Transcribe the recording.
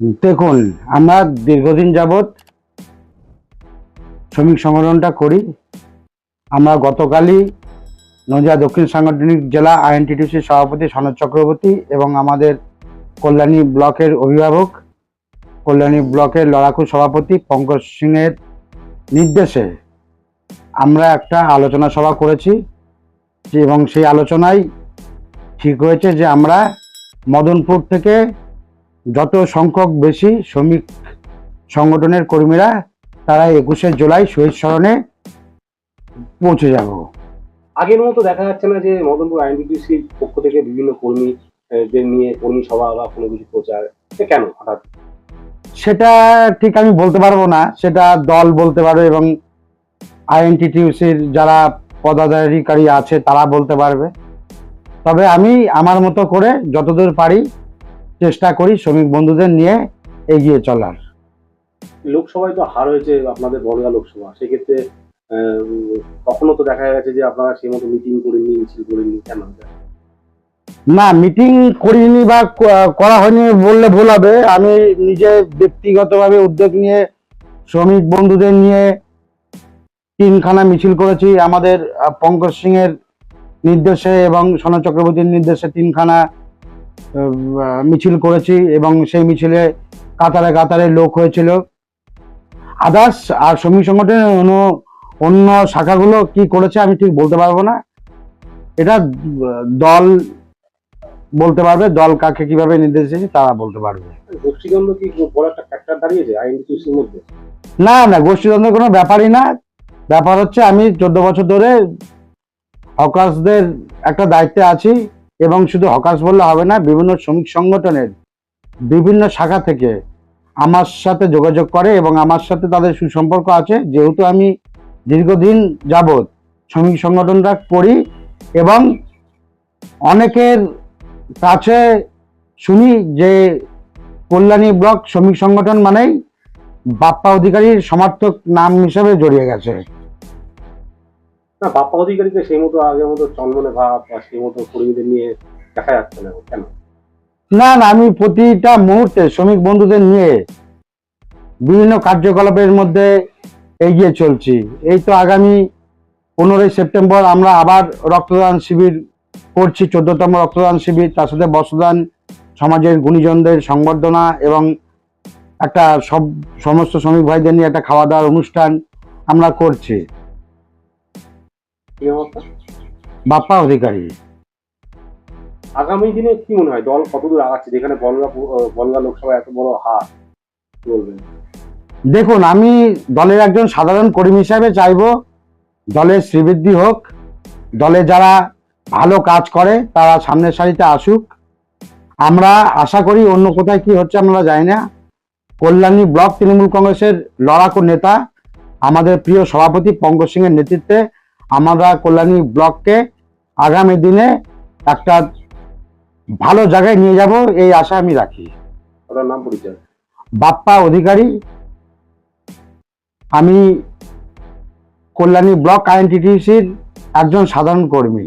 দেখুন, আমরা দীর্ঘদিন যাবৎ শ্রমিক সংগঠনটা করি। আমরা গতকালই নদিয়া দক্ষিণ সাংগঠনিক জেলা আইএনটিটিউসির সভাপতি সনদ চক্রবর্তী এবং আমাদের কল্যাণী ব্লকের অভিভাবক, কল্যাণী ব্লকের লড়াকু সভাপতি পঙ্কজ সিংয়ের নির্দেশে আমরা একটা আলোচনা সভা করেছি এবং সেই আলোচনায় ঠিক হয়েছে যে আমরা মদনপুর থেকে যত সংখ্যক বেশি শ্রমিক সংগঠনের কর্মীরা তারা একুশে জুলাই শহীদ স্মরণে পৌঁছে যাব। আগের মতো দেখা যাচ্ছে না যে মদনপুর আইনডিটিসির পক্ষ থেকে বিভিন্ন কর্মী আহ, দের নিয়ে কর্মী সভা বা কোনো কিছু প্রচার কেন হঠাৎ? সেটা ঠিক আমি বলতে পারব না। সেটা দল বলতে পারবে এবং আইএনটিটিউসির যারা পদাধিকারী আছে তারা বলতে পারবে। তবে আমি আমার মতো করে যতদূর পারি চেষ্টা করি শ্রমিক বন্ধুদের নিয়ে এগিয়ে চলার। লোকসভায় তো হার হয়েছে আপনাদের বনগা লোকসভা। সেক্ষেত্রে কখনো তো দেখা গেছে যে আপনারা সেই মতো মিটিং করেননি মিছিল করেননি কেন? না মিটিং করিনি বা করা হয়নি বললে ভুল হবে। আমি নিজে ব্যক্তিগতভাবে উদ্যোগ নিয়ে শ্রমিক বন্ধুদের নিয়ে তিনখানা মিছিল করেছি। আমাদের পঙ্কজ সিং এর নির্দেশে এবং সোনা চক্রবর্তীর নির্দেশে তিনখানা মিছিল করেছি এবং সেই মিছিলে কাতারে কাতারে লোক হয়েছিল। আদার্স আর শ্রমিক সংগঠনের অন্য অন্য শাখাগুলো কি করেছে আমি ঠিক বলতে পারব না। এটা দল বলতে পারবে দল কাকে কীভাবে নির্দেশ দিয়েছে তারা বলতে পারবে। না না গোষ্ঠীদ্বন্দ্বের কোনো ব্যাপারই না। ব্যাপার হচ্ছে আমি চোদ্দ বছর ধরে হকার্সদের একটা দায়িত্বে আছি। এবং শুধু হকার্স বললে হবে না, বিভিন্ন শ্রমিক সংগঠনের বিভিন্ন শাখা থেকে আমার সাথে যোগাযোগ করে এবং আমার সাথে তাদের সুসম্পর্ক আছে। যেহেতু আমি দীর্ঘদিন যাবৎ শ্রমিক সংগঠনটা করি এবং অনেকের কাছে শুনি যে কল্যাণী ব্লক শ্রমিক সংগঠন মানেই বাপ্পা অধিকারীর সমর্থক নাম হিসেবে জড়িয়ে গেছে। না, বাপ্পা অধিকারীকে সেই মতো আগের মতো চন্মনে ভাব বা সেই মতো কর্মীদের নিয়ে দেখা যাচ্ছে না, কেন? না না, আমি প্রতিটা মুহূর্তে শ্রমিক বন্ধুদের নিয়ে বিভিন্ন কার্যকলাপের মধ্যে এগিয়ে চলছি। এই তো আগামী পনেরোই সেপ্টেম্বর আমরা আবার রক্তদান শিবির করছি, চোদ্দতম রক্তদান শিবির, তার সাথে বস্ত্রদান, সমাজের গুণীজনদের সংবর্ধনা এবং একটা সব, সমস্ত শ্রমিক ভাইদের নিয়ে একটা খাওয়া দাওয়ার অনুষ্ঠান আমরা করছি। বাপ্পা অধিকারী। আগামী দিনে কি মনে হয়? দল কতদূর আগাচ্ছে? যেখানে বনগা বনগা লোকসভা এত বড় হার বলবেন? দেখুন আমি দলের একজন সাধারণ কর্মী হিসাবে চাইব দলের শ্রীবৃদ্ধি হোক দলে যারা ভালো কাজ করে তারা সামনের সারিতে আসুক। আমরা আশা করি অন্য কোথায় কি হচ্ছে আমরা জানি না। কল্যাণী ব্লক তৃণমূল কংগ্রেসের লড়াকু নেতা আমাদের প্রিয় সভাপতি পঙ্কজ সিংয়ের নেতৃত্বে আমরা কল্যাণী ব্লককে আগামী দিনে একটা ভালো জায়গায় নিয়ে যাব এই আশা আমি রাখি। ওটার নাম পরিচয়? বাপ্পা অধিকারী। আমি কল্যাণী ব্লক আইএনটিটিসির একজন সাধারণ কর্মী।